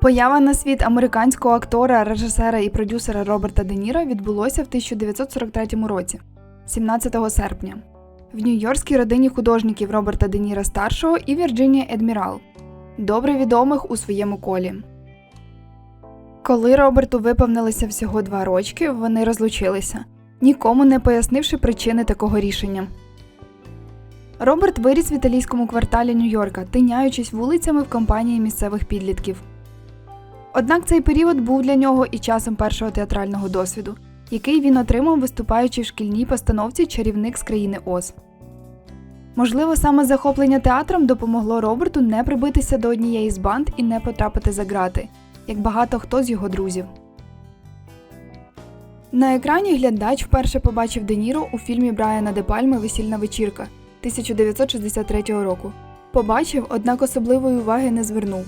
Поява на світ американського актора, режисера і продюсера Роберта Де Ніро відбулося в 1943 році, 17 серпня, в нью-йоркській родині художників Роберта Де Ніра старшого і Вірджинії Едмірал, добре відомих у своєму колі. Коли Роберту виповнилося всього два рочки, вони розлучилися, нікому не пояснивши причини такого рішення. Роберт виріс в італійському кварталі Нью-Йорка, тиняючись вулицями в компанії місцевих підлітків. Однак цей період був для нього і часом першого театрального досвіду, який він отримав, виступаючи в шкільній постановці Чарівник з країни Оз. Можливо, саме захоплення театром допомогло Роберту не прибитися до однієї з банд і не потрапити за ґрати, як багато хто з його друзів. На екрані глядач вперше побачив Де Ніро у фільмі Брайана Де Пальми Весільна вечірка 1963 року. Побачив, однак особливої уваги не звернув.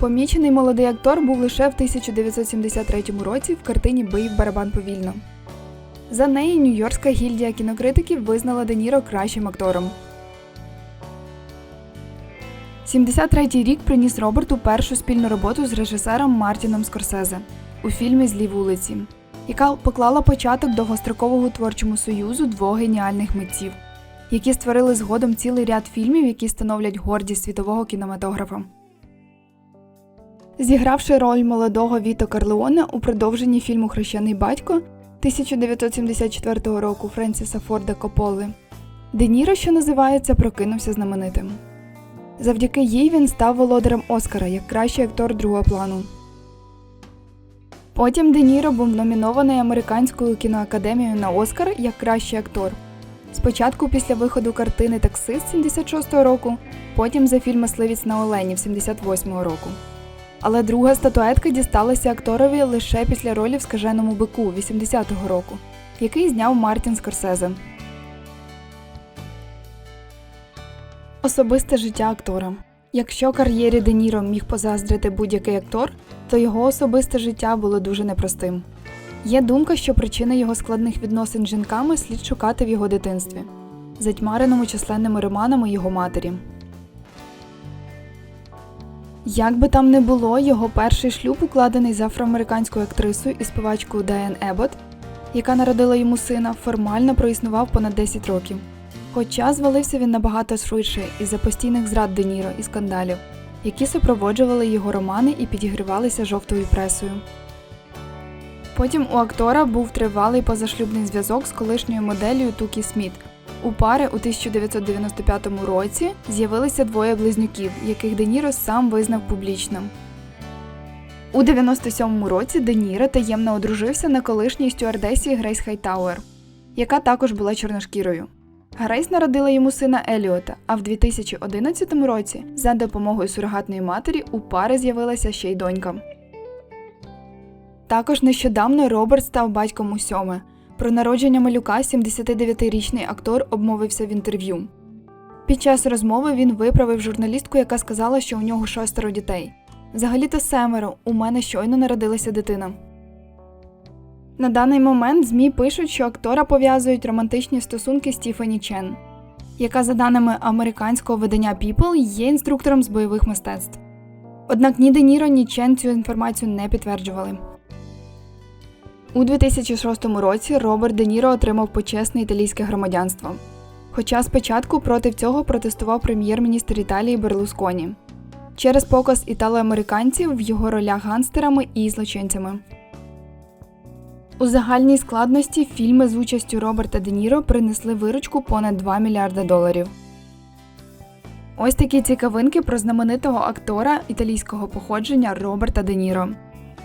Помічений молодий актор був лише в 1973 році в картині Бий барабан повільно. За неї Нью-Йоркська гільдія кінокритиків визнала Де Ніро кращим актором. 73-й рік приніс Роберту першу спільну роботу з режисером Мартіном Скорсезе у фільмі Злі вулиці, яка поклала початок довгострокового творчому союзу двох геніальних митців, які створили згодом цілий ряд фільмів, які становлять гордість світового кінематографа. Зігравши роль молодого Віто Карлеоне у продовженні фільму Хрещений батько 1974 року Френсіса Форда Кополи, Де Ніро, що називається, прокинувся знаменитим. Завдяки їй він став володарем Оскара як кращий актор другого плану. Потім Де Ніро був номінований американською кіноакадемією на Оскар як кращий актор. Спочатку після виходу картини Таксист 76-го року, потім за фільм Мисливець на Олені 78-го року. Але друга статуетка дісталася акторові лише після ролі в скаженому бику 80-го року, який зняв Мартін Скорсезе. Особисте життя актора. Якщо кар'єрі Де Ніро міг позаздрити будь-який актор, то його особисте життя було дуже непростим. Є думка, що причини його складних відносин з жінками слід шукати в його дитинстві, затьмареному численними романами його матері. Як би там не було, його перший шлюб укладений з афроамериканською актрисою і співачкою Дайан Ебот, яка народила йому сина, формально проіснував понад 10 років. Хоча звалився він набагато швидше із-за постійних зрад Де Ніро і скандалів, які супроводжували його романи і підігрівалися жовтою пресою. Потім у актора був тривалий позашлюбний зв'язок з колишньою моделлю Тукі Сміт. У пари у 1995 році з'явилися двоє близнюків, яких Де Ніро сам визнав публічно. У 97-му році Де Ніро таємно одружився на колишній стюардесі Грейс Хайтауер, яка також була чорношкірою. Грейс народила йому сина Еліота, а в 2011 році, за допомогою сурогатної матері, у пари з'явилася ще й донька. Також нещодавно Роберт став батьком у сьоме. Про народження малюка 79-річний актор обмовився в інтерв'ю. Під час розмови він виправив журналістку, яка сказала, що у нього шостеро дітей. Взагалі-то семеро, у мене щойно народилася дитина. На даний момент ЗМІ пишуть, що актора пов'язують романтичні стосунки з Тіфані Чен, яка, за даними американського видання People, є інструктором з бойових мистецтв. Однак ні Де Ніро, ні Чен цю інформацію не підтверджували. У 2006 році Роберт Де Ніро отримав почесне італійське громадянство. Хоча спочатку проти цього протестував прем'єр-міністр Італії Берлусконі через показ італоамериканців в його ролях гангстерами і злочинцями. У загальній складності фільми з участю Роберта Де Ніро принесли виручку понад 2 мільярда доларів. Ось такі цікавинки про знаменитого актора італійського походження Роберта Де Ніро.